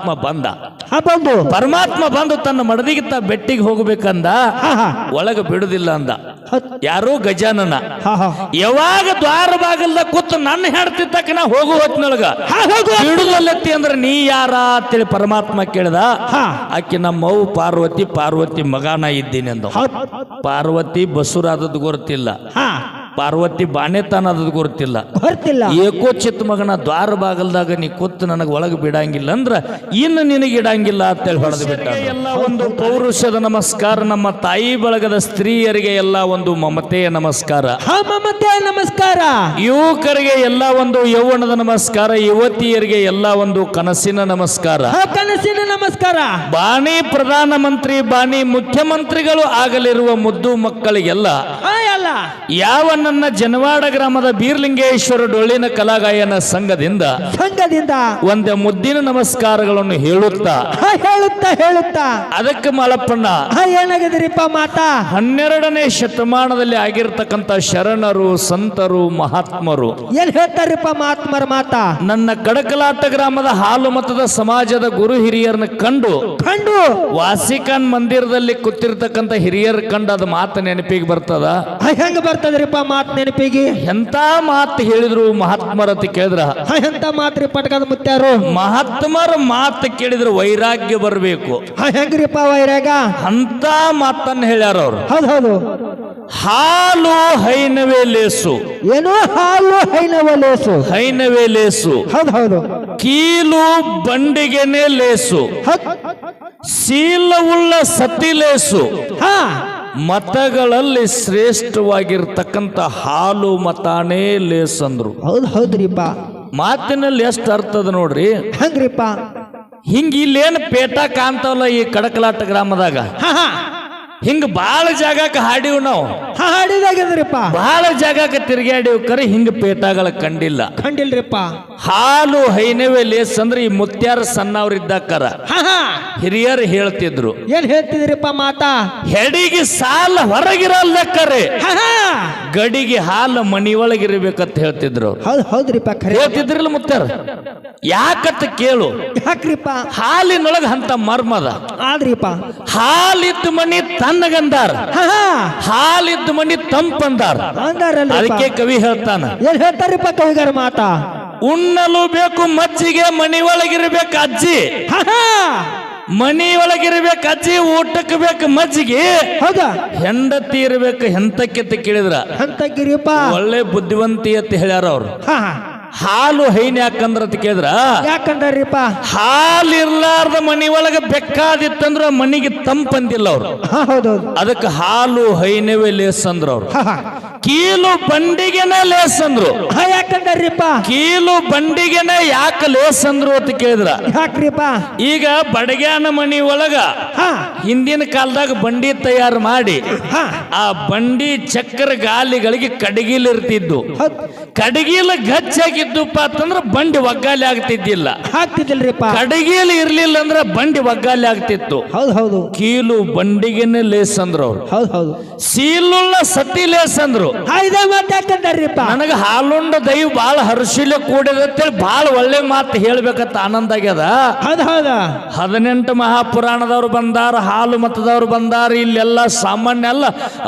ಪರಮಾತ್ಮ ಬಂದ. ಬಂದು. ಪರಮಾತ್ಮ ಬಂದು ತನ್ನ ಮಡದಿಗಿತ್ತ ಬೆಟ್ಟಿಗೆ ಹೋಗ್ಬೇಕಂದ ಒಳಗ ಬಿಡುದಿಲ್ಲ ಅಂದ. ಯಾರೋ ಗಜಾನನ. ಯಾವಾಗ ದ್ವಾರ ಬಾಗಲ್ದ ಕೂತು ನನ್ನ ಹೆಡ್ತಿದ್ದಕ್ಕ ನಾ ಹೋಗು ಹೊತ್ತಿನೊಳಗ ಬಿಡುದಲ್ಲತ್ತಿ ಅಂದ್ರೆ ನೀ ಯಾರ ಅಂತೇಳಿ ಪರಮಾತ್ಮ ಕೇಳ್ದ. ಹಾ. ಆಕೆ ನಮ್ಮವು ಪಾರ್ವತಿ ಪಾರ್ವತಿ ಮಗಾನ ಇದ್ದೀನಿ ಅಂದ ಪಾರ್ವತಿ ಬಸುರಾದದ್ದು ಗೊತ್ತಿಲ್ಲ. ಹಾ. ಪಾರ್ವತಿ ಬಾಣೆತನದದ್ದು ಗೊತ್ತಿಲ್ಲ. ಗೊತ್ತಿಲ್ಲ ಏಕೋ ಚಿತ್ ಮಗನ ದ್ವಾರ ಬಾಗಲ್ದಾಗ ನೀ ಕೂತು ನನಗೆ ಒಳಗೆ ಬಿಡಂಗಿಲ್ಲ ಅಂದ್ರ ಇನ್ನು ನಿನಗೆ ಇಡಂಗಿಲ್ಲ ಅಂತೇಳಿ ಹೊಡೆದು ಬಿಟ್ಟ ಎಲ್ಲ ಒಂದು ಪೌರುಷದ ನಮಸ್ಕಾರ ನಮ್ಮ ತಾಯಿ ಬಳಗದ ಸ್ತ್ರೀಯರಿಗೆ ಎಲ್ಲ ಒಂದು ಮಮತೆಯ ನಮಸ್ಕಾರ. ಮಮತೆಯ ಮಮತೆ ನಮಸ್ಕಾರ. ಯುವಕರಿಗೆ ಎಲ್ಲ ಒಂದು ಯೌವನದ ನಮಸ್ಕಾರ ಯುವತಿಯರಿಗೆ ಎಲ್ಲ ಒಂದು ಕನಸಿನ ನಮಸ್ಕಾರ. ಕನಸಿನ ನಮಸ್ಕಾರ. ಬಾಣಿ ಪ್ರಧಾನಮಂತ್ರಿ ಬಾಣಿ ಮುಖ್ಯಮಂತ್ರಿಗಳು ಆಗಲಿರುವ ಮುದ್ದು ಮಕ್ಕಳಿಗೆಲ್ಲ ಯಾವ ನನ್ನ ಜನವಾಡ ಗ್ರಾಮದ ಬೀರ್ಲಿಂಗೇಶ್ವರ ಡೊಳ್ಳಿನ ಕಲಾಗಾಯನ ಸಂಘದಿಂದ ಸಂಘದಿಂದ? ಒಂದೇ ಮುದ್ದಿನ ನಮಸ್ಕಾರಗಳನ್ನು ಹೇಳುತ್ತಾ? ಹೇಳುತ್ತಾ ಹೇಳುತ್ತಾ? ಅದಕ್ಕೆ ಮಾಲಪ್ಪಣ್ಣ ಏನಾಗಿದ್ರಿಪ್ಪ ಮಾತಾ? ಹನ್ನೆರಡನೇ ಶತಮಾನದಲ್ಲಿ ಆಗಿರ್ತಕ್ಕಂಥ ಶರಣರು ಸಂತರು ಮಹಾತ್ಮರು. ಏನ್ ಹೇಳ್ತಾರಿಪ್ಪ ಮಾತ್ಮರ ಮಾತಾ? ನನ್ನ ಕಡಕಲಾಟ ಗ್ರಾಮದ ಹಾಲು ಮತದ ಸಮಾಜದ ಗುರು ಹಿರಿಯರನ್ನ ಕಂಡು ಕಂಡು? ವಾಸಿಕಾನ್ ಮಂದಿರದಲ್ಲಿ ಕೂತಿರ್ತಕ್ಕಂಥ ಹಿರಿಯರ್ ಕಂಡು ಅದು ಮಾತು ನೆನಪಿಗೆ ಬರ್ತದ? ಹೆಂಗ ಬರ್ತದ್ರಿಪ್ಪ ಮಾತ್ ನೆನಪಿಗೆ? ಎಂತ ಮಾತು ಹೇಳಿದ್ರು ಮಹಾತ್ಮರ ಅಂತ ಕೇಳಿದ್ರ? ಹಾ ಎಂತ ಮಾತ್ರಿ ಪಟ್ಕದ ಮುತ್ಯಾರು? ಮಹಾತ್ಮರ ಮಾತು ಕೇಳಿದ್ರೆ ವೈರಾಗ್ಯ ಬರಬೇಕು. ಹಾ ಹೆಂಗ್ರಿಪ್ಪ ವೈರಾಗ್ಯ ಅಂತ ಮಾತನ್ನ ಹೇಳ್ಯಾರ ಅವ್ರು. ಹೌದ್ ಹೌದು. ಹಾಲು ಹೈನವೇ ಲೇಸು. ಏನೋ? ಹಾಲು ಹೈನವ ಲೇಸು. ಹೈನವೇ ಲೇಸು. ಹೌದ್ ಹೌದು. ಕೀಲು ಬಂಡಿಗೆನೆ ಲೇಸು. ಸೀಲವುಳ್ಳ ಸತಿ ಲೇಸು. ಹಾ. ಮತಗಳಲ್ಲಿ ಶ್ರೇಷ್ಠವಾಗಿರ್ತಕ್ಕಂಥ ಹಾಲು ಮತಾನೇ ಲೇಸ್ ಅಂದ್ರು. ಹೌದ್ ಹೌದ್ರಿಪ್ಪ. ಮಾತಿನಲ್ಲಿ ಎಷ್ಟು ಅರ್ಥದ ನೋಡ್ರಿ? ಹಂಗ್ರಿಪ್ಪ. ಹಿಂಗ ಇಲ್ಲೇನು ಪೇಟ ಕಾಣ್ತಾವಲ್ಲ ಈ ಕಡಕಲಾಟ ಗ್ರಾಮದಾಗ? ಹಿಂಗ ಬಾಳ ಜಾಗಕ್ಕೆ ಹಾಡಿವ್ ನಾವು. ಹಾಡಿದಾಗಿದ್ರಿಪ್ಪ ಬಹಳ ಜಾಗಕ್ಕೆ ತಿರುಗಾಡಿವ್ ಕರೆ ಹಿಂಗ ಪೇತಾಗಳ ಕಂಡಿಲ್ಲ. ಕಂಡಿಲ್ರಿಪ್ಪ. ಹಾಲು ಹೈನವೇ ಲೇಸ್ ಅಂದ್ರೆ ಈ ಮುತ್ಯಾರ ಸಣ್ಣವ್ರಿದ್ದಾಕರ ಹಾ ಹಾ. ಹಿರಿಯರು ಹೇಳ್ತಿದ್ರು. ಏನ್ ಹೇಳ್ತಿದ್ರಿಪ್ಪ ಮಾತಾ? ಹೆಡಿಗೆ ಸಾಲ ಹೊರಗಿರಲ್ಲ ಕರೆ. ಹಾ. ಗಡಿಗೆ ಹಾಲು ಮನಿಯೊಳಗಿರ್ಬೇಕಂತ ಹೇಳ್ತಿದ್ರು. ಹೌದು ಹೌದ್ರಿಪ್ಪ ಖರೆ. ಹೇಳ್ತಿದ್ರಲ್ಲ ಮುತ್ತಾರ ಯಾಕತ್ತ ಕೇಳು. ಯಾಕ್ರಿಪ್ಪ? ಹಾಲಿನೊಳಗ ಅಂತ ಮರ್ಮದ ಆದ್ರಿಪ್ಪ. ಹಾಲಿದ್ದ ಮನಿ ತನ್ನಗಂದಾರ. ಹಾ ಹಾ. ಹಾಲಿದ್ದ ಮನಿ ತಂಪಂದಾರ. ಅದಕ್ಕೆ ಕವಿ ಹೇಳ್ತಾನ. ಏನ್ ಹೇಳ್ತಾರಿಪ್ಪ ಕವಿಗಾರ ಮಾತಾ? ಉಣ್ಣಲು ಬೇಕು ಮಜ್ಜಿಗೆ ಮನಿ ಒಳಗಿರ್ಬೇಕು ಅಜ್ಜಿ. ಹಾ ಹಾ. ಮನಿ ಒಳಗಿರ್ಬೇಕು ಅಜ್ಜಿ ಊಟಕ್ಕೆ ಬೇಕು ಮಜ್ಜಿಗೆ ಹೌದಾ? ಹೆಂಡತಿ ಇರ್ಬೇಕು ಹೆಂತಕ್ಕೆ ಕೇಳಿದ್ರ? ಅಂತಗಿರಿಪ್ಪ ಒಳ್ಳೆ ಬುದ್ಧಿವಂತಿ ಅಂತ ಹೇಳ್ಯಾರ ಅವ್ರು. ಹಾ ಹಾ. ಹಾಲು ಹೈನ್ ಯಾಕಂದ್ರ ಅಂತ ಕೇಳಿದ್ರ? ಯಾಕಂದ್ರಿಪ್ಪ ಹಾಲು ಇರ್ಲಾರ್ದ ಮನಿ ಒಳಗ ಬೆಕ್ಕಾದಿತ್ತಂದ್ರ ಮನಿಗೆ ತಂಪಂದಿಲ್ಲ ಅವ್ರು. ಹಾ ಹೌದೌದು. ಅದಕ್ಕೆ ಹಾಲು ಹೈನವೇ ಲೇಸ್ ಅಂದ್ರ ಅವ್ರು. ಕೀಲು ಬಂಡಿಗೆನ ಲೇಸ್ ಅಂದ್ರು. ಹಾ ಯಾಕಂದ್ರಿಪ್ಪ ಕೀಲು ಬಂಡಿಗೆನ ಯಾಕೆ ಲೇಸ್ ಅಂದ್ರು ಅಂತ ಕೇಳಿದ್ರ? ಯಾಕ್ರಿಪ್ಪ? ಈಗ ಬಡಗ್ಯಾನ ಮನಿ ಒಳಗ ಹಾ. ಹಿಂದಿನ ಕಾಲದಾಗ ಬಂಡಿ ತಯಾರು ಮಾಡಿ ಆ ಬಂಡಿ ಚಕ್ರ ಗಾಲಿಗಳಿಗೆ ಕಡಗಿಲ್ ಇರ್ತಿದ್ದು ಹೌದ್ ಅಂತಂದ್ರೆ ಬಂಡಿ ಒಗ್ಗಾಲಿ ಆಗ್ತಿದ್ದಿಲ್ಲ. ಹಾಕ್ತಿದ್ದಿಲ್ರಿಪ್ಪ ಕಡಗಿಯಲ್ಲಿ ಇರ್ಲಿಲ್ಲ ಅಂದ್ರ ಬಂಡಿ ಒಗ್ಗಾಲಿ ಆಗ್ತಿತ್ತು. ಹೌದು ಹೌದು. ಕೀಲು ಬಂಡಿಗೆನೆ ಲೇಸ್ ಅಂದ್ರು ಅವ್ರು. ಹೌದ್ ಹೌದು. ಸೀಲುಳ್ಳ ಸತಿ ಲೇಸ್ ಅಂದ್ರು. ನನಗೆ ಹಾಲುಂಡ ದೈವ ಬಾಳ ಹರ್ಷಿಲೆ ಕೂಡಿದೆ ಅಂತೇಳಿ ಬಾಳ ಒಳ್ಳೆ ಮಾತು ಹೇಳ್ಬೇಕಂತ ಆನಂದ ಆಗ್ಯದ. ಹೌದ್ ಹೌದು. ಹದಿನೆಂಟು ಮಹಾಪುರಾಣದವ್ರು ಬಂದಾರ ಹಾಲು ಮತದವ್ರು ಬಂದಾರ ಇಲ್ಲೆಲ್ಲ ಸಾಮಾನ್ಯ ಅಲ್ಲ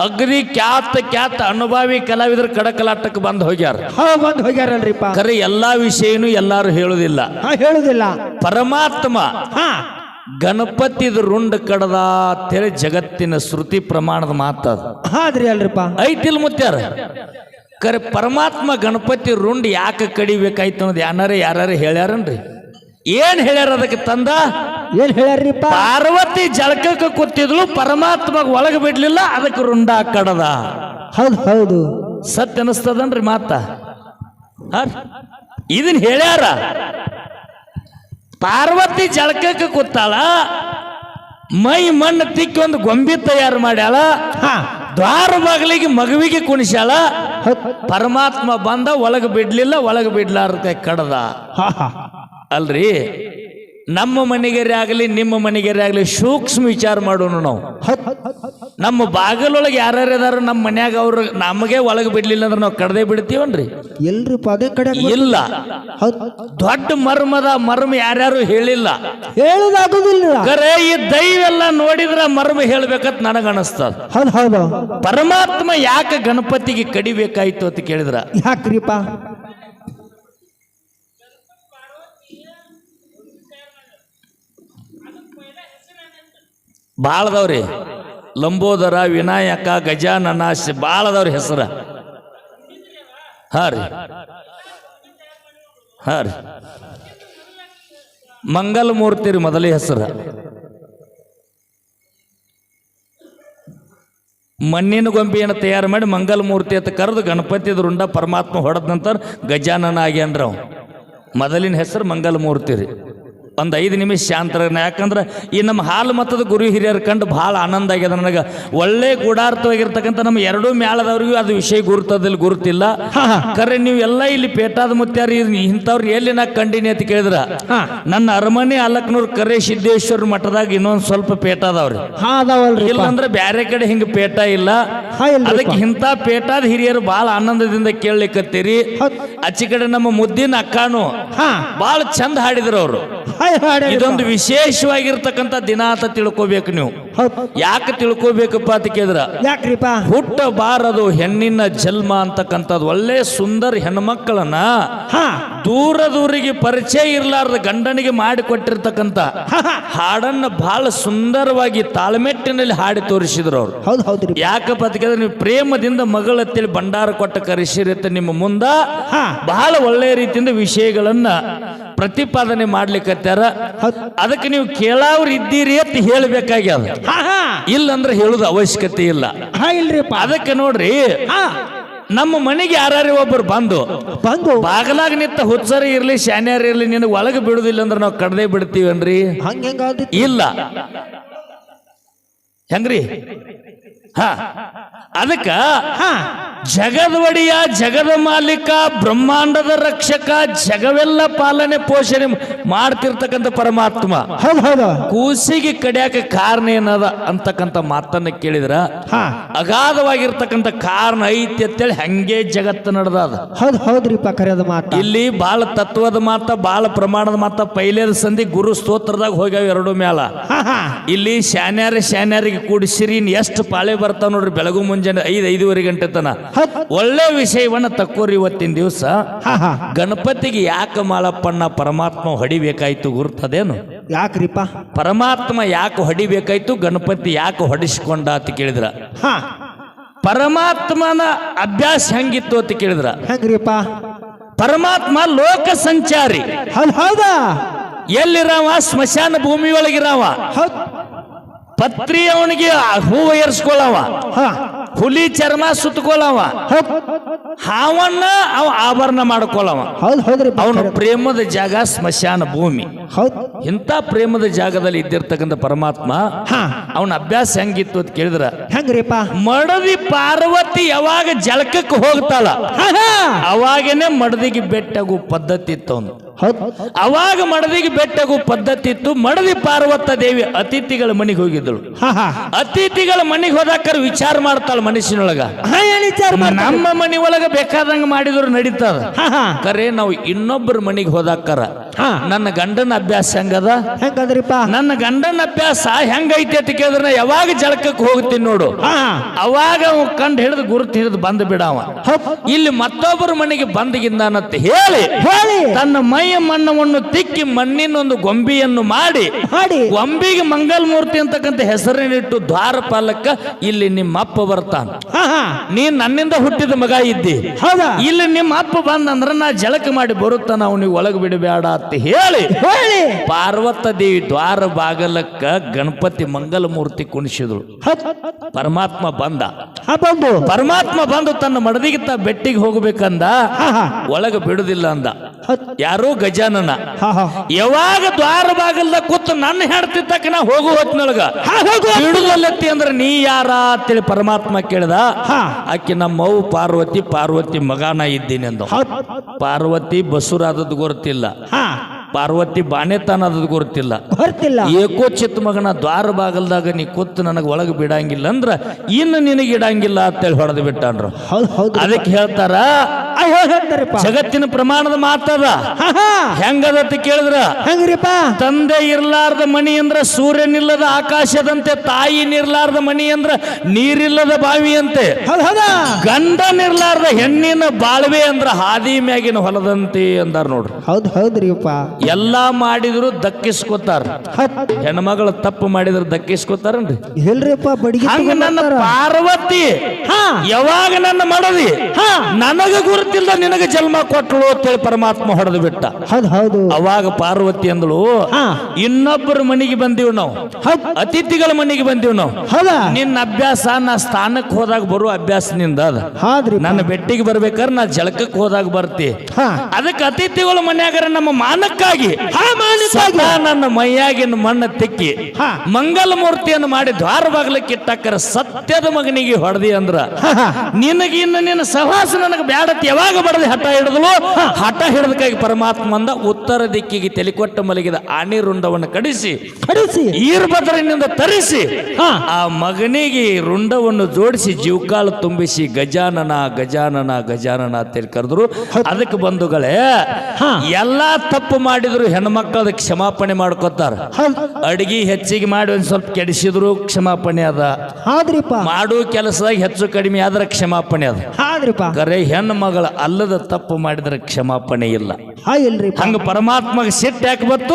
ಅಗ್ರಿ ಕ್ಯಾತ್ ಕ್ಯಾತ್ ಅನುಭವಿ ಕಲಾವಿದರು ಕಡಕಲಾಟಕ್ಕೆ ಬಂದು ಹೋಗ್ಯಾರ. ಬಂದ್ ಹೋಗ್ಯಾರಲ್ರಿಪ್ಪ. ಖರೆ ಎಲ್ಲಾ ವಿಷಯನು ಎಲ್ಲಾರು ಹೇಳುದಿಲ್ಲ. ಹಾ ಹೇಳುದಿಲ್ಲ. ಪರಮಾತ್ಮ ಹಾ. ಗಣಪತಿದ ರುಂಡ ಕಡದ ಅಂತೇಳಿ ಜಗತ್ತಿನ ಶ್ರುತಿ ಪ್ರಮಾಣದ ಮಾತದ ಹಾದ್ರಿ ಅಲ್ರಿಪ್ಪ. ಐತಿಲ್ ಮುತ್ಯಾರ. ಕರೆ ಪರಮಾತ್ಮ ಗಣಪತಿ ರುಂಡ್ ಯಾಕೆ ಕಡಿಬೇಕಾಯ್ತು ಅನ್ನೋದು ಯಾರು ಯಾರು ಹೇಳ್ಯಾರನ್ರಿ. ಏನ್ ಹೇಳ್ಯಾರ ಅದಕ್ಕೆ ತಂದ? ಏನ್ ಹೇಳ್ಯಾರ್ರಿಪ್ಪ? ಪಾರ್ವತಿ ಜಳಕಕ್ಕೆ ಕೂತಿದ್ಳು ಪರಮಾತ್ಮ ಒಳಗೆ ಬಿಡ್ಲಿಲ್ಲ ಅದಕ್ಕೆ ರುಂಡ ಕಡದ. ಹೌದು ಹೌದು. ಸತ್ಯ ಅನಿಸ್ತದನ್ರಿ ಮಾತ. ಹಾ? ಇದನ್ ಹೇಳ್ಯಾರ? ಪಾರ್ವತಿ ಜಳಕಕ್ಕೆ ಕೂತಾಳ ಮೈ ಮಣ್ಣು ತಿಕ್ಕೊಂದು ಗೊಂಬಿ ತಯಾರು ಮಾಡ್ಯಾಳ ದ್ವಾರ ಬಾಗಿಲಿಗೆ ಮಗುವಿಗೆ ಕುಣಿಸ್ಯಾಳ ಪರಮಾತ್ಮ ಬಂದ ಒಳಗೆ ಬಿಡ್ಲಿಲ್ಲ ಒಳಗೆ ಬಿಡ್ಲಾರ್ದ ಕಡದ. ಅಲ್ರಿ? ನಮ್ಮ ಮನೆಗೆರೆ ಆಗಲಿ ನಿಮ್ಮ ಮನೆಗೆರೆ ಆಗಲಿ ಸೂಕ್ಷ್ಮ ವಿಚಾರ ಮಾಡೋಣ ನಾವು. ನಮ್ಮ ಬಾಗಲೊಳಗೆ ಯಾರ್ಯಾರು ಇದಾರ ನಮ್ಮ ಮನ್ಯಾಗ ಅವ್ರು ನಮಗೆ ಒಳಗೆ ಬಿಡ್ಲಿಲ್ಲ ಅಂದ್ರೆ ನಾವು ಕಡದೇ ಬಿಡ್ತೀವನ್ರಿ? ಎಲ್ರು ಅದೇ ಕಡೆ ಇಲ್ಲ. ದೊಡ್ಡ ಮರ್ಮದ ಮರ್ಮ ಯಾರ್ಯಾರು ಹೇಳಿಲ್ಲ. ಹೇಳುದಾಗುದಿಲ್ಲ. ಕರೆ ಈ ದೈವೆಲ್ಲ ನೋಡಿದ್ರ ಮರ್ಮ ಹೇಳ್ಬೇಕಂತ ನನಗ ಅನಸ್ತದ. ಹೌದ್ ಹೌದು. ಪರಮಾತ್ಮ ಯಾಕೆ ಗಣಪತಿಗೆ ಕಡಿಬೇಕಾಯ್ತು ಅಂತ ಕೇಳಿದ್ರ? ಯಾಕ್ರಿಪ್ಪ? ಬಾಳದವ್ರಿ ಲಂಬೋದರ, ವಿನಾಯಕ ಗಜಾನನ ಶ- ಬಾಳದವ್ರ ಹೆಸರ. ಹಾ ರೀ ಹಾ ರೀ ಮಂಗಲ ಮೂರ್ತಿ ರೀ ಮೊದಲೇ ಹೆಸರ. ಮಣ್ಣಿನ ಗೊಂಬೆಯನ್ನು ತಯಾರು ಮಾಡಿ ಮಂಗಲ ಮೂರ್ತಿ ಅಂತ ಕರೆದು ಗಣಪತಿ ರುಂಡ ಪರಮಾತ್ಮ ಹೊಡೆದ ನಂತರ ಗಜಾನನ ಆಗ್ಯಾನ್ರ ಮೊದಲಿನ ಹೆಸರು ಮಂಗಲ ಮೂರ್ತಿ ರೀ ಒಂದು ಐದು ನಿಮಿಷ ಶಾಂತರ ಯಾಕಂದ್ರೆ ಈ ನಮ್ಮ ಹಾಲು ಮತ್ತದ ಗುರು ಹಿರಿಯರು ಕಂಡು ಭಾಳ ಆನಂದ ಆಗ್ಯದ ನನಗೆ. ಒಳ್ಳೆ ಗೂಢಾರ್ಥವಾಗಿರ್ತಕ್ಕಂಥ ನಮ್ಮ ಎರಡೂ ಮೇಳದವ್ರಿಗೂ ಅದು ವಿಷಯ ಗುರುತದಲ್ಲಿ ಗುರುತಿಲ್ಲ. ಕರೆ ನೀವು ಎಲ್ಲ ಇಲ್ಲಿ ಪೇಟಾದ ಮುತ್ಯಾರ ಇಂಥವ್ರು ಎಲ್ಲಿ ನಾ ಕಂಡಿನಿ ಅಂತ ಕೇಳಿದ್ರ? ನನ್ನ ಅರಮನೆ ಅಲಕ್ನೂರ್ ಕರೆ ಸಿದ್ದೇಶ್ವರ ಮಠದಾಗ ಇನ್ನೊಂದು ಸ್ವಲ್ಪ ಪೇಟ ಅದಾವ್ರಿ ಇಲ್ಲಂದ್ರೆ ಬ್ಯಾರೆ ಕಡೆ ಹಿಂಗ ಪೇಟ ಇಲ್ಲ. ಅದಕ್ಕೆ ಇಂಥ ಪೇಟಾದ ಹಿರಿಯರು ಬಹಳ ಆನಂದದಿಂದ ಕೇಳಲಿಕ್ಕತ್ತೀರಿ ಅಚ್ಚಿ ಕಡೆ ನಮ್ಮ ಮುದ್ದಿನ ಅಕ್ಕಾನು ಹಾ. ಬಹಳ ಚಂದ ಹಾಡಿದ್ರು ಅವರು. ಇದೊಂದು ವಿಶೇಷವಾಗಿರ್ತಕ್ಕಂಥ ದಿನ ಅಂತ ತಿಳ್ಕೋಬೇಕು ನೀವು. ಯಾಕೆ ತಿಳ್ಕೋಬೇಕಪ್ಪ ಅಂತ ಕೇಳಿದ್ರ? ಯಾಕ್ರಿಪ್ಪ? ಹುಟ್ಟಬಾರದು ಹೆಣ್ಣಿನ ಜನ್ಮ ಅಂತಕ್ಕಂಥದ್ದು. ಒಳ್ಳೆ ಸುಂದರ ಹೆಣ್ಮಕ್ಕಳನ್ನ ದೂರ ದೂರಿಗೆ ಪರಿಚಯ ಇರಲಾರ್ದ ಗಂಡನಿಗೆ ಮಾಡಿಕೊಟ್ಟಿರ್ತಕ್ಕಂಥ ಹಾಡನ್ನ ಬಹಳ ಸುಂದರವಾಗಿ ತಾಳ್ಮೆಟ್ಟಿನಲ್ಲಿ ಹಾಡಿ ತೋರಿಸಿದ್ರು ಅವರು. ಹೌದು ಹೌದ್ರಿ ಯಾಕಪ್ಪ ಅದಕ್ಕೆ ನೀವು ಪ್ರೇಮದಿಂದ ಮಗಳತ್ತೇಳಿ ಭಂಡಾರ ಕೊಟ್ಟ ಕರೆಸಿರುತ್ತೆ ನಿಮ್ಮ ಮುಂದ. ಬಹಳ ಒಳ್ಳೆಯ ರೀತಿಯಿಂದ ವಿಷಯಗಳನ್ನ ಪ್ರತಿಪಾದನೆ ಮಾಡ್ಲಿಕ್ಕತ್ತಾರ ಹೌದ್. ಅದಕ್ಕೆ ನೀವು ಕೇಳಾವ್ರು ಇದ್ದೀರಿ ಅಂತ ಹೇಳ್ಬೇಕಾಗ್ಯದ. ಇಲ್ಲಂದ್ರೆ ಹೇಳುದು ಅವಶ್ಯಕತೆ ಇಲ್ಲ. ಅದಕ್ಕೆ ನೋಡ್ರಿ ಹಾ. ನಮ್ಮ ಮನೆಗೆ ಯಾರು ಒಬ್ಬರು ಬಂದು ಬಂದು. ಬಾಗಲಾಗ ನಿಂತ ಹುಚ್ಚರಿ ಇರ್ಲಿ ಶಾನ್ಯಾರ ಇರ್ಲಿ ನಿನಗೆ ಒಳಗೆ ಬಿಡುದಿಲ್ಲ ಅಂದ್ರೆ ನಾವು ಕಡ್ದೇ ಬಿಡ್ತೀವನ್ರಿ? ಹಂಗ ಇಲ್ಲ. ಹೆಂಗ್ರಿ? ಹ. ಅದಕ್ಕ ಹಾ. ಜಗದ ಒಡೆಯ ಜಗದ ಮಾಲೀಕ ಬ್ರಹ್ಮಾಂಡದ ರಕ್ಷಕ ಜಗವೆಲ್ಲ ಪಾಲನೆ ಪೋಷಣೆ ಮಾಡ್ತಿರ್ತಕ್ಕಂಥ ಪರಮಾತ್ಮ. ಹೌದ್ ಹೌದು. ಕೂಸಿಗೆ ಕಡಿಯಾಕ ಕಾರಣ ಏನದ ಅಂತಕ್ಕಂಥ ಮಾತನ್ನ ಕೇಳಿದ್ರ. ಅಗಾಧವಾಗಿರ್ತಕ್ಕಂಥ ಕಾರಣ ಐತಿ ಅಂತೇಳಿ ಹಂಗೆ ಜಗತ್ತು ನಡೆದ ಹೌದ್ ಹೌದ್ರಿ ಕರೆಯದ ಮಾತು. ಇಲ್ಲಿ ಬಾಳ ತತ್ವದ ಮಾತ ಬಾಳ ಪ್ರಮಾಣದ ಮಾತ ಪೈಲೇದ ಸಂಧಿ ಗುರು ಸ್ತೋತ್ರದಾಗ ಹೋಗ್ಯಾವ ಎರಡು ಹಾ ಇಲ್ಲಿ ಶಾನ್ಯಾರ ಶಾನ್ಯಾರಿಗೆ ಕೂಡಿಸಿರಿ ಎಷ್ಟು ಪಾಳೆ ಬರ್ತಾವ ನೋಡ್ರಿ ಬೆಳಗು ಮುಂಜಾನೆ ಐದು ಐದುವರೆ ಗಂಟೆ ತನ. ಒಳ್ಳೆ ವಿಷಯವನ್ನ ತಕ್ಕೋರಿ ಇವತ್ತಿನ ದಿವಸ. ಹಾ ಹಾ. ಗಣಪತಿಗೆ ಯಾಕೆ ಮಾಲಪ್ಪಣ್ಣ ಪರಮಾತ್ಮ ಹೊಡಿಬೇಕಾಯ್ತು ಗುರ್ತದೇನು? ಯಾಕ್ರಿಪ್ಪ? ಪರಮಾತ್ಮ ಯಾಕೆ ಹೊಡಿಬೇಕಾಯ್ತು? ಗಣಪತಿ ಯಾಕೆ ಹೊಡಿಸ್ಕೊಂಡ ಅಂತ ಕೇಳಿದ್ರ. ಹಾ. ಪರಮಾತ್ಮನ ಅಭ್ಯಾಸ ಹೆಂಗಿತ್ತು ಅಂತ ಕೇಳಿದ್ರ. ಹೆಂಗ್ರಿಪ್ಪ? ಪರಮಾತ್ಮ ಲೋಕ ಸಂಚಾರಿ. ಹೌದ್ ಎಲ್ಲಿರಾವ? ಸ್ಮಶಾನ ಭೂಮಿ ಒಳಗಿರಾವ. ಪತ್ರಿ ಅವನಿಗೆ ಹೂವು ಏರ್ಸ್ಕೊಳ್ಳವ ಹಾ. ಹುಲಿ ಚರ್ಮ ಸುತ್ತಕೊಳ್ಳವ ಹಾವನ್ನ ಅವ ಆಭರಣ ಮಾಡ್ಕೊಳ್ಳವ ಹೌದ್ ಅವನ ಪ್ರೇಮದ ಜಾಗ ಸ್ಮಶಾನ ಭೂಮಿ. ಇಂತ ಇಂಥ ಪ್ರೇಮದ ಜಾಗದಲ್ಲಿ ಇದ್ದಿರ್ತಕ್ಕಂಥ ಪರಮಾತ್ಮ ಹಾ. ಅವನ ಅಭ್ಯಾಸ ಹೆಂಗಿತ್ತು ಅಂತ ಕೇಳಿದ್ರ? ಹೆಂಗ್ರಿಪ್ಪ ಮಡದಿ ಪಾರ್ವತಿ ಯಾವಾಗ ಜಳಕಕ್ಕೆ ಹೋಗ್ತಾಳ? ಅವಾಗೇನೆ ಮಡದಿಗೆ ಬೆಟ್ಟಗು ಪದ್ಧತಿ ಇತ್ತು ಅವನು. ಅವಾಗ ಮಡದಿಗೆ ಬೆಟ್ಟಗೂ ಪದ್ಧತಿ ಇತ್ತು. ಮಡದಿ ಪಾರ್ವತ ದೇವಿ ಅತಿಥಿಗಳ ಮನೆಗೆ ಹೋಗಿದ್ದಳು. ಅತಿಥಿಗಳ ಮನೆಗೆ ಹೋದಾಕರ ವಿಚಾರ ಮಾಡ್ತಾಳ ಮನುಷ್ಯನೊಳಗ ಹಾ ಹೇಳಿ ವಿಚಾರ ಮಾಡ್ ನಮ್ಮ ಮನೆ ಒಳಗ ಬೇಕಾದಂಗ ಮಾಡಿದ್ರು ನಡೀತದ. ಕರೆ ನಾವು ಇನ್ನೊಬ್ಬರ ಮನೆಗೆ ಹೋದಾಕರ. ಹಾ. ನನ್ನ ಗಂಡನ ಅಭ್ಯಾಸ ಹೆಂಗದ? ಹೆಂಗದ್ರಿಪ್ಪ? ನನ್ನ ಗಂಡನ ಅಭ್ಯಾಸ ಹೆಂಗೈತಿ ಅಂತ ಕೇಳಿದ್ರೆ ಯಾವಾಗ ಜಳಕಕ್ಕೆ ಹೋಗ್ತೀನಿ ನೋಡು. ಹಾ. ಅವಾಗ ಅವ ಕಂಡು ಹಿಡಿದು ಗುರುತು ಹಿಡಿದು ಬಂದ್ ಬಿಡವ. ಇಲ್ಲಿ ಮತ್ತೊಬ್ಬರ ಮನೆಗೆ ಬಂದಗಿಂದಾನಂತ ಹೇಳಿ ಹೇಳಿ. ತನ್ನ ಮಣ್ಣವನ್ನು ತಿಕ್ಕಿ ಮಣ್ಣಿನ ಒಂದು ಗೊಂಬಿಯನ್ನು ಮಾಡಿ ಗೊಂಬಿಗೆ ಮಂಗಲ್ ಮೂರ್ತಿ ಅಂತಕ್ಕಂಥ ಹೆಸರಿನಿಟ್ಟು ದ್ವಾರಪಾಲಕ್ಕ ಇಲ್ಲಿ ನಿಮ್ಮ ಅಪ್ಪ ಬರ್ತಾನ. ನೀನ್ ನನ್ನಿಂದ ಹುಟ್ಟಿದ ಮಗ ಇದ್ದಿ. ಹೌದಾ? ಇಲ್ಲಿ ನಿಮ್ಮ ಅಪ್ಪ ಬಂದಂದ್ರ ನಾ ಜಳಕ ಮಾಡಿ ಬರುತ್ತಾನ ಅವನಿಗೆ ಒಳಗೆ ಬಿಡಬೇಡ ಅಂತ ಹೇಳಿ. ಹೇಳಿ. ಪಾರ್ವತ ದೇವಿ ದ್ವಾರ ಬಾಗಲಕ್ಕ ಗಣಪತಿ ಮಂಗಲ ಮೂರ್ತಿ ಕುಣಿಸಿದ್ರು ಪರಮಾತ್ಮ ಬಂದ. ಪರಮಾತ್ಮ ಬಂದು ತನ್ನ ಮಡದಿಗೆ ತ ಬೆಟ್ಟಿಗೆ ಹೋಗ್ಬೇಕಂದ. ಒಳಗೆ ಬಿಡುದಿಲ್ಲ ಅಂದ. ಯಾರೋ ಗಜಾನನ. ಯಾವಾಗ ದ್ವಾರ ಬಾಗಲ್ದ ಕೂತು ನನ್ನ ಹೆಡ್ತಿದ್ದಕ್ಕ ನಾ ಹೋಗು ಹೊತ್ತಿನೊಳಗ ಹಾ ಹೋಗು. ಬಿಡುದಲ್ಲತ್ತಿ ಅಂದ್ರೆ ನೀ ಯಾರ ಅಂತೇಳಿ ಪರಮಾತ್ಮ ಕೇಳ್ದ ಹಾ. ನಮ್ಮ ಅವು ಪಾರ್ವತಿ ಪಾರ್ವತಿ ಮಗಾನ ಇದ್ದೀನಿ ಅಂದ ಪಾರ್ವತಿ ಬಸುರಾದದ್ದು ಗೊತ್ತಿಲ್ಲ ಹಾ. ಪಾರ್ವತಿ ಬಾಣೆತನ ಗೊತ್ತಿಲ್ಲ ಗೊತ್ತಿಲ್ಲ ಏಕೋ ಚಿತ್ತ ಮಗನ ದ್ವಾರ ಬಾಗಲ್ದಾಗ ನೀ ಕೂತು ನನಗೆ ಒಳಗೆ ಬಿಡಂಗಿಲ್ಲ ಅಂದ್ರ ಇನ್ನು ನಿನಗೆ ಇಡಂಗಿಲ್ಲ ಅಂತೇಳಿ ಹೊಡೆದು ಬಿಟ್ಟಾನ್ರು. ಹೌದು ಹೌದು. ಅದಕ್ಕೆ ಹೇಳ್ತಾರ ಜಗತ್ತಿನ ಪ್ರಮಾಣದ ಮಾತದ. ಹಾ ಹಾ. ಹೆಂಗದತ್ತ ಕೇಳಿದ್ರ? ಹೆಂಗ್ರಿಪ್ಪ? ತಂದೆ ಇರ್ಲಾರ್ದ ಮಣಿ ಅಂದ್ರ ಸೂರ್ಯನಿಲ್ಲದ ಆಕಾಶದಂತೆ ತಾಯಿ ನಿರ್ಲಾರ್ದ ಮಣಿ ಅಂದ್ರ ನೀರಿಲ್ಲದ ಬಾವಿಯಂತೆ. ಅಂತೆ ಗಂಧನಿರ್ಲಾರ್ದ ಗಂಡನಿರ್ಲಾರ್ದ ಹೆಣ್ಣಿನ ಬಾಳ್ವೆ ಅಂದ್ರ ಹಾದಿ ಮ್ಯಾಗಿನ ಹೊಲದಂತೆ ಅಂದಾರ ನೋಡ್ರಿ. ಹೌದ್ ಹೌದ್ರಿಪ್ಪ. ಎಲ್ಲಾ ಮಾಡಿದ್ರು ದಕ್ಕಿಸ್ಕೊತಾರ. ಹೆಣ್ಮಗಳು ತಪ್ಪು ಮಾಡಿದ್ರು ದಕ್ಕಿಸ್ಕೊತಾರನ್ರಿ? ಇಲ್ರಿಪ್ಪ ಬಡಿಗೆ ಹಂಗ ನನ್ನ ಪಾರ್ವತಿ ಹಾ. ಯಾವಾಗ ನನ್ನ ಮಡದಿ? ಹಾ. ನನಗ ಗುರುತಿಲ್ದ ನಿನಗೆ ಜನ್ಮ ಕೊಟ್ಟಳು ಅಂತೇಳಿ ಪರಮಾತ್ಮ ಹೊಡೆದು ಬಿಟ್ಟ. ಹೌದು ಹೌದು. ಅವಾಗ ಪಾರ್ವತಿ ಅಂದಳು ಹಾ. ಇನ್ನೊಬ್ಬರ ಮನೆಗೆ ಬಂದೀವಿ ನಾವು. ಹೌದ್. ಅತಿಥಿಗಳ ಮನೆಗೆ ಬಂದೀವಿ ನಾವು. ಹೌದಾ? ನಿನ್ನ ಅಭ್ಯಾಸ ನಾ ಸ್ಥಾನಕ್ಕೆ ಹೋದಾಗ ಬರುವ ಅಭ್ಯಾಸದಿಂದ ಅದ. ಹೌದ್ರಿ ನನ್ನ ಬೆಟ್ಟಿಗೆ ಬರ್ಬೇಕಾದ್ರೆ ನಾ ಜಳಕಕ್ಕೆ ಹೋದಾಗ ಬರ್ತಿ. ಹಾ. ಅದಕ್ಕೆ ಅತಿಥಿಗಳ ಮನ್ಯಾಗರ ನಮ್ಮ ಮಾನಕ್ಕಾಗಿ ಹಾ ಮಾನಕ್ಕಾಗಿ. ನನ್ನ ಮೈಯಾಗಿನ ಮಣ್ಣ ತಿಕ್ಕಿ ಹಾ. ಮಂಗಲ ಮೂರ್ತಿಯನ್ನು ಮಾಡಿ ದ್ವಾರ ಬಾಗ್ಲಕ್ಕೆ ಇಟ್ಟಾಕರ ಸತ್ಯದ ಮಗನಿಗೆ ಹೊಡೆದಿ ಅಂದ್ರ ಹಾ, ಹಾ. ನಿನಗೆ ಇನ್ನು ನಿನ್ನ ಸಹವಾಸ ನನಗೆ ಬ್ಯಾಡತ್ ಯಾವಾಗ ಬಡದಿ ಹಠ ಹಿಡಿದಲು ಹಠ ಹಿಡಿದಕ್ಕಾಗಿ ಪರಮಾತ್ಮಂದ ಉತ್ತರ ದಿಕ್ಕಿಗೆ ತೆಲಿಕೊಟ್ಟ ಮಲಗಿದ ಆಣಿ ರುಂಡವನ್ನು ಕಡಿಸಿ ಕಡಿಸಿ. ಈರ್ಭದ್ರನಿಂದ ತರಿಸಿ. ಆ ಮಗನಿಗೆ ರುಂಡವನ್ನು ಜೋಡಿಸಿ ಜೀವಕಾಲ ತುಂಬಿಸಿ ಗಜಾನನ ಗಜಾನನ ಗಜಾನನ ಅಂತೇಳಿ ಕರೆದ್ರು. ಅದಕ್ಕೆ ಬಂಧುಗಳೇ. ಎಲ್ಲಾ ತಪ್ಪು ಮಾಡಿದ್ರು ಹೆಣ್ಮಕ್ಳು ಅದಕ್ಕೆ ಕ್ಷಮಾಪಣೆ ಮಾಡ್ಕೋತಾರ. ಅಡಿಗೆ ಹೆಚ್ಚಿಗೆ ಮಾಡಿ ಒಂದ್ ಸ್ವಲ್ಪ ಕೆಡಿಸಿದ್ರು ಕ್ಷಮಾಪಣೆ ಅದ. ಮಾಡು ಮಾಡೋ ಕೆಲಸದಾಗ ಹೆಚ್ಚು ಕಡಿಮೆ ಆದ್ರೆ ಕ್ಷಮಾಪಣೆ ಅದ. ಕರೆ ಹೆಣ್ಮಗಳ ಮಗಳ ಅಲ್ಲದ ತಪ್ಪು ಮಾಡಿದ್ರೆ ಕ್ಷಮಾಪಣೆ ಇಲ್ಲ. ಹಾ ಹಂಗ ಪರಮಾತ್ಮಗೆ ಸಿಟ್ಟು ಯಾಕೆ ಬತ್ತು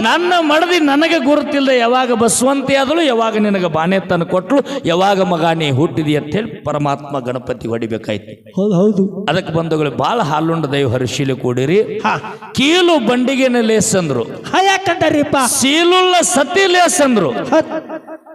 ನನ್ನ ಮಡದಿ ನನಗೆ ಗುರುತಿಲ್ಲ ಯಾವಾಗ ಬಸ್ವಂತಿ ಆದಳು ಯಾವಾಗ ನಿನಗೆ ಬಾನೆತನ ಕೊಟ್ಟಳು ಯಾವಾಗ ಮಗ ನೀ ಹುಟ್ಟಿದಿ ಅಂತ ಹೇಳಿ ಪರಮಾತ್ಮ ಗಣಪತಿ ಹೊಡಿಬೇಕಾಯ್ತು. ಹೌದು ಹೌದು. ಅದಕ್ಕೆ ಬಂಧುಗಳು ಬಾಳ ಹಾಲುಂಡ ದೈವ ಹರಿಶೀಲಿ ಕೂಡಿರಿ. ಹಾ. ಕೀಲು ಬಂಡಿಗೆನ ಲೇಸಂದ್ರು. ಹಾ ಸೀಲುಳ್ಳ ಸತಿ ಲೇಸಂದ್ರು.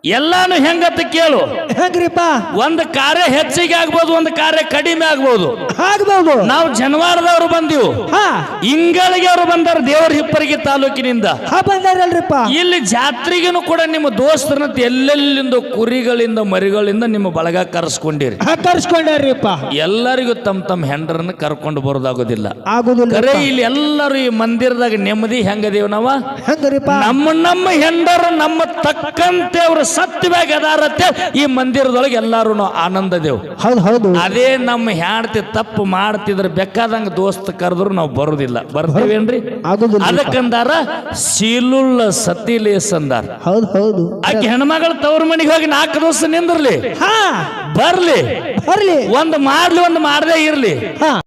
ಎಲ್ಲಾನು ಹೆಂಗತ್ತ ಕೇಳು. ಹೆಂಗ್ರಿಪ್ಪ? ಒಂದ್ ಕಾರ್ಯ ಹೆಚ್ಚಿಗೆ ಆಗ್ಬೋದು ಒಂದ್ ಕಾರ್ಯ ಕಡಿಮೆ ಆಗ್ಬೋದು. ಆಗ್ಬೋದು. ನಾವು ಜನವಾರದವರು ಬಂದಿವು. ಹಾ. ಇಂಗಳಿಗೆ ಅವರು ಬಂದಾರ ದೇವರ ಹಿಪ್ಪರಿಗೆ ತಾಲೂಕಿನಿಂದ. ಬಂದಾರಲ್ರಿಪ್ಪ. ಇಲ್ಲಿ ಜಾತ್ರೆಗೂ ಕೂಡ ನಿಮ್ಮ ದೋಸ್ತರನ್ನ ಎಲ್ಲೆಲ್ಲಿಂದ ಕುರಿಗಳಿಂದ ಮರಿಗಳಿಂದ ನಿಮ್ಮ ಬಳಗ ಕರೆಸ್ಕೊಂಡಿರಿ. ಹಾ ಕರ್ಸ್ಕೊಂಡಾರ್ರಿಪ್ಪ. ಎಲ್ಲರಿಗೂ ತಮ್ಮ ತಮ್ಮ ಹೆಂಡರನ್ನ ಕರ್ಕೊಂಡು ಬರೋದಾಗೋದಿಲ್ಲ. ಆಗುದಿಲ್ಲ ಕರೆ ಇಲ್ಲಿ ಎಲ್ಲರೂ ಈ ಮಂದಿರದಾಗ ನೆಮ್ಮದಿ ಹೆಂಗದೇವ್ ನಾವ? ಹೆಂಗ್ರಿಪ್ಪ? ನಮ್ಮ ನಮ್ಮ ಹೆಂಡರು ನಮ್ಮ ತಕ್ಕಂತೆ ಅವರು ಸತ್ಯವಾಗಿ ಅದಾರತ್ತೆ ಈ ಮಂದಿರದೊಳಗೆ ಎಲ್ಲಾರು ಆನಂದದೇವು. ಹೌದು ಹೌದು. ಅದೇ ನಮ್ಮ ಹ್ಯಾಡ್ತಿ ತಪ್ಪು ಮಾಡ್ತಿದ್ರೆ ಬೇಕಾದಂಗ ದೋಸ್ತ ಕರೆದ್ರು ನಾವು ಬರುದಿಲ್ಲ. ಬರ್ತೀವೇನ್ರಿ? ಅದಕ್ಕಂದಾರ ಸೀಲುಳ್ಳ ಸತಿಲೇಸ್ ಅಂದಾರ. ಹೌದು ಹೌದು. ಆಕೆ ಹೆಣ್ಮಗಳು ತವ್ರ ಮನೆಗೆ ಹೋಗಿ ನಾಲ್ಕು ದಿವಸ ನಿಂದ್ರಲಿ? ಹಾ. ಬರ್ಲಿ? ಬರ್ಲಿ. ಒಂದು ಮಾಡ್ಲಿ ಒಂದು ಮಾಡದೇ ಇರ್ಲಿ. ಹಾ.